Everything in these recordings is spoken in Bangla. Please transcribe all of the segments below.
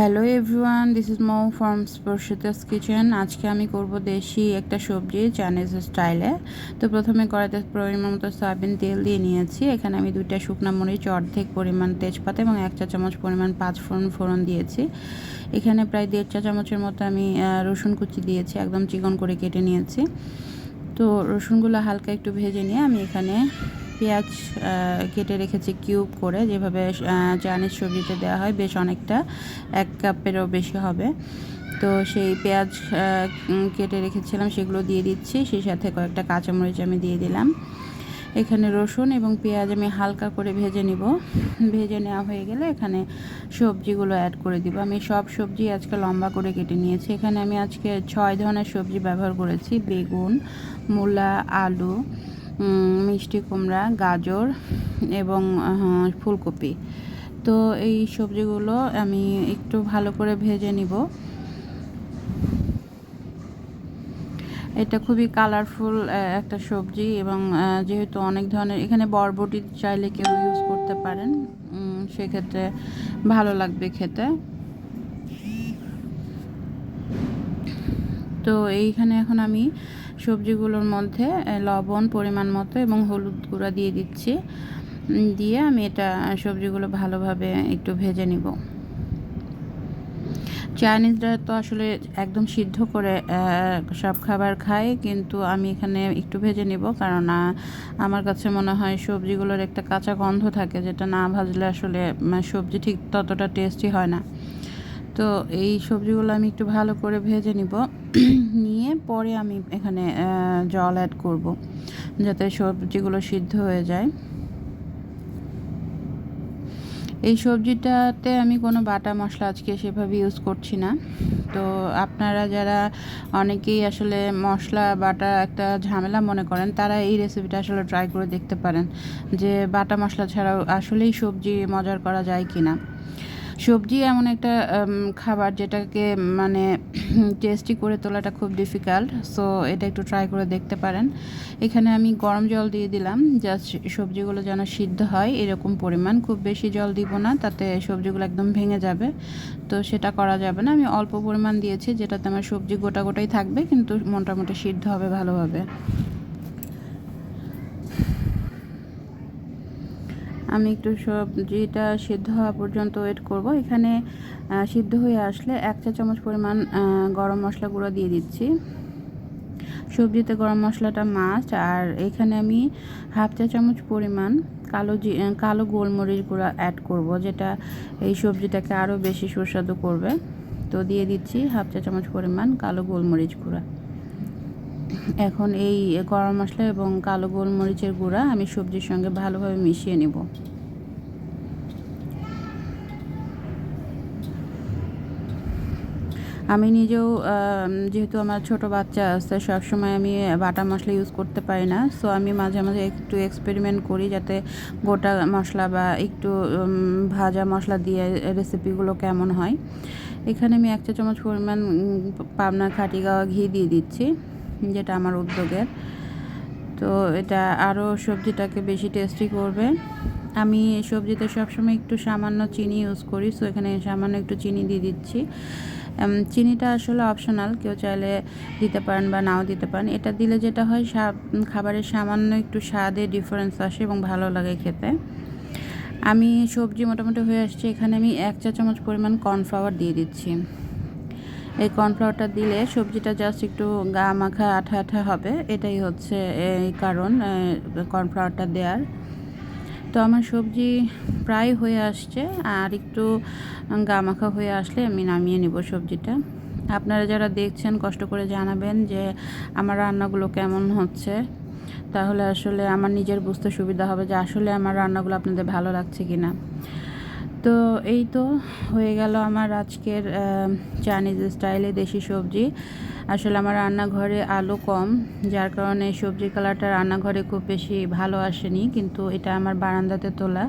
Hello everyone this is Mou from Sparshita's kitchen আজকে আমি করব দেশি একটা সবজি চাইনিজ স্টাইলে তো প্রথমে কড়াইতে পরিমাণ মতো সয়াবিন তেল দিয়ে নিয়েছি। এখানে আমি দুইটা শুকনা মরিচ, অর্ধেক পরিমাণ তেজপাতা এবং এক চা চামচ পরিমাণ পাঁচ ফোড়ন ফোড়ন দিয়েছি। এখানে প্রায় দেড় চা চামচের মতো আমি রসুন কুচি দিয়েছি, একদম চিকন করে কেটে নিয়েছি। তো রসুনগুলো হালকা একটু ভেজে নিয়ে আমি এখানে পেঁয়াজ কেটে রেখেছি কিউব করে। যেভাবে চাইনিজ সবজিতে দেওয়া হয়, বেশ অনেকটা, এক কাপেরও বেশি হবে। তো সেই পেঁয়াজ কেটে রেখেছিলাম, সেগুলো দিয়ে দিচ্ছি। সেই সাথে কয়েকটা কাঁচামরিচ আমি দিয়ে দিলাম। এখানে রসুন এবং পেঁয়াজ আমি হালকা করে ভেজে নিব। ভেজে নেওয়া হয়ে গেলে এখানে সবজিগুলো অ্যাড করে দিব। আমি সব সবজি আজকে লম্বা করে কেটে নিয়েছি। এখানে আমি আজকে ছয় ধরনের সবজি ব্যবহার করেছি। বেগুন, মূলা, আলু মিষ্টি কুমড়া, গাজর এবং ফুলকপি। তো এই সবজিগুলো আমি একটু ভালো করে ভেজে নিব। এটা খুবই কালারফুল একটা সবজি এবং যেহেতু অনেক ধরনের, এখানে বরবটি চাইলে কেউ ইউজ করতে পারেন। সেক্ষেত্রে ভালো লাগবে খেতে। তো এইখানে এখন আমি সবজিগুলোর মধ্যে লবণ, পরিমাণ মতো এবং হলুদ গুঁড়া দিয়ে দিচ্ছি। দিয়ে আমি এটা সবজিগুলো ভালোভাবে একটু ভেজে নিব। চাইনিজরা তো আসলে একদম সিদ্ধ করে সব খাবার খায়, কিন্তু আমি এখানে একটু ভেজে নিব। কারণ আমার কাছে মনে হয় সবজিগুলোর একটা কাঁচা গন্ধ থাকে, যেটা না ভাজলে আসলে সবজি ঠিক ততটা টেস্টি হয় না। তো এই সবজিগুলো আমি একটু ভালো করে ভেজে নিব। নিয়ে পরে আমি এখানে জল অ্যাড করব, যাতে সবজিগুলো সিদ্ধ হয়ে যায়। এই সবজিটাতে আমি কোনো বাটা মশলা আজকে সেভাবে ইউজ করছি না। তো আপনারা যারা অনেকেই আসলে মশলা, বাটা একটা ঝামেলা মনে করেন, তারা এই রেসিপিটা আসলে ট্রাই করে দেখতে পারেন যে বাটা মশলা ছাড়াও আসলেই সবজি মজার করা যায় কি না সবজি এমন একটা খাবার যেটাকে মানে টেস্টি করে তোলাটা খুব ডিফিকাল্ট সো এটা একটু ট্রাই করে দেখতে পারেন। এখানে আমি গরম জল দিয়ে দিলাম জাস্ট সবজিগুলো যেন সিদ্ধ হয় এরকম পরিমাণ। খুব বেশি জল দিব না, তাতে সবজিগুলো একদম ভেঙে যাবে, তো সেটা করা যাবে না। আমি অল্প পরিমাণ দিয়েছি, যেটাতে আমার সবজি গোটা গোটাই থাকবে, কিন্তু মোটামুটি সিদ্ধ হবে ভালোভাবে। আমি একটু সবজিটা সিদ্ধ হওয়া পর্যন্ত ওয়েট করব। এখানে সিদ্ধ হয়ে আসলে এক চা চামচ পরিমাণ গরম মশলা গুঁড়ো দিয়ে দিচ্ছি। সবজিতে গরম মশলাটা মাছ আর এখানে আমি হাফ চা চামচ পরিমাণ কালো জি কালো গোলমরিচ গুঁড়া অ্যাড করব, যেটা এই সবজিটাকে আরও বেশি সুস্বাদু করবে। তো দিয়ে দিচ্ছি হাফ চা চামচ পরিমাণ কালো গোলমরিচ গুঁড়া। এখন এই গরম মশলা এবং কালো গোলমরিচের গুঁড়া আমি সবজির সঙ্গে ভালোভাবে মিশিয়ে নেব। আমি নিজেও যেহেতু আমার ছোট বাচ্চা আছে, সবসময় আমি বাটা মশলা ইউজ করতে পারি না। সো আমি মাঝে মাঝে একটু এক্সপেরিমেন্ট করি যাতে গোটা মশলা বা একটু ভাজা মশলা দিয়ে রেসিপিগুলো কেমন হয়। এখানে আমি এক চা চামচ পরিমাণ পাবনা খাটি গাওয়া ঘি দিয়ে দিচ্ছি। যেটা আমার উদ্যোগের। তো এটা আরও সবজিটাকে বেশি টেস্টি করবে। আমি সবজিতে সবসময় একটু সামান্য চিনি ইউজ করি সো এখানে সামান্য একটু চিনি দিয়ে দিচ্ছি। চিনিটা আসলে অপশনাল কেউ চাইলে দিতে পারেন বা নাও দিতে পারেন। এটা দিলে যেটা হয় খাবারের সামান্য একটু স্বাদে ডিফারেন্স আসে এবং ভালো লাগে খেতে। আমি সবজি মোটামুটি হয়ে আসছে, এখানে আমি এক চা চামচ পরিমাণ কর্নফ্লাওয়ার দিয়ে দিচ্ছি। এই কর্নফ্লাওয়ারটা দিলে সবজিটা জাস্ট একটু গা মাখা, আঠা আঠা হবে। এটাই হচ্ছে এই কারণ কর্নফ্লাওয়ারটা দেওয়ার তো আমার সবজি প্রায় হয়ে আসছে, আর একটু গা মাখা হয়ে আসলে আমি নামিয়ে নেব সবজিটা। আপনারা যারা দেখছেন, কষ্ট করে জানাবেন যে আমার রান্নাগুলো কেমন হচ্ছে। তাহলে আসলে আমার নিজের বুঝতে সুবিধা হবে যে আসলে আমার রান্নাগুলো আপনাদের ভালো লাগছে কি না তো এই তো হয়ে গেল আমার আজকের চাইনিজ স্টাইলে দেশি সবজি। আসলে আমার রান্নাঘরে আলো কম, যার কারণে সবজি কালারটা রান্নাঘরে খুব বেশি ভালো আসেনি, কিন্তু এটা আমার বারান্দাতে তোলা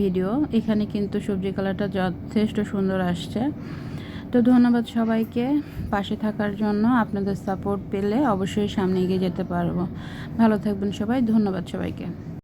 ভিডিও এখানে কিন্তু সবজি কালারটা যথেষ্ট সুন্দর আসছে। তো ধন্যবাদ সবাইকে পাশে থাকার জন্য, আপনাদের সাপোর্ট পেলে অবশ্যই সামনে এগিয়ে যেতে পারব। ভালো থাকবেন সবাই, ধন্যবাদ সবাইকে।